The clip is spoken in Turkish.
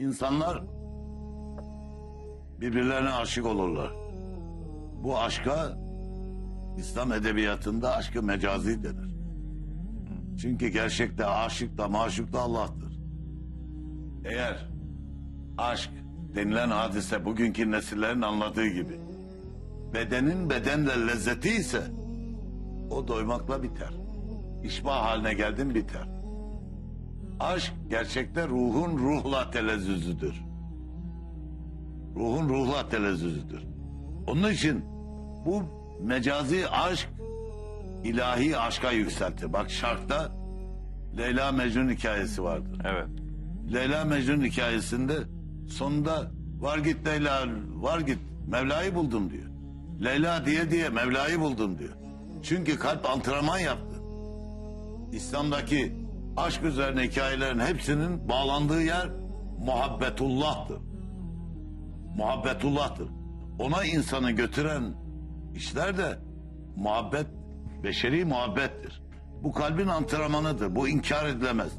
İnsanlar birbirlerine aşık olurlar. Bu aşka İslam edebiyatında aşkı mecazi denir. Çünkü gerçekte aşık da maşuk da Allah'tır. Eğer aşk denilen hadise bugünkü nesillerin anladığı gibi bedenin bedenle lezzeti ise o doymakla biter. İşbah haline geldin biter. Aşk gerçekte ruhun ruhla telezzüzüdür. Ruhun ruhla telezzüzüdür. Onun için bu mecazi aşk ilahi aşka yükseltir. Bak şarkta Leyla Mecnun hikayesi vardır. Evet. Leyla Mecnun hikayesinde sonunda var git Leyla var git Mevla'yı buldum diyor. Leyla diye diye Mevla'yı buldum diyor. Çünkü kalp antrenman yaptı. İslam'daki aşk üzerine hikayelerin hepsinin bağlandığı yer muhabbetullah'tır. Muhabbetullah'tır. Ona insanı götüren işler de muhabbet, beşeri muhabbettir. Bu kalbin antrenmanıdır. Bu inkar edilemez.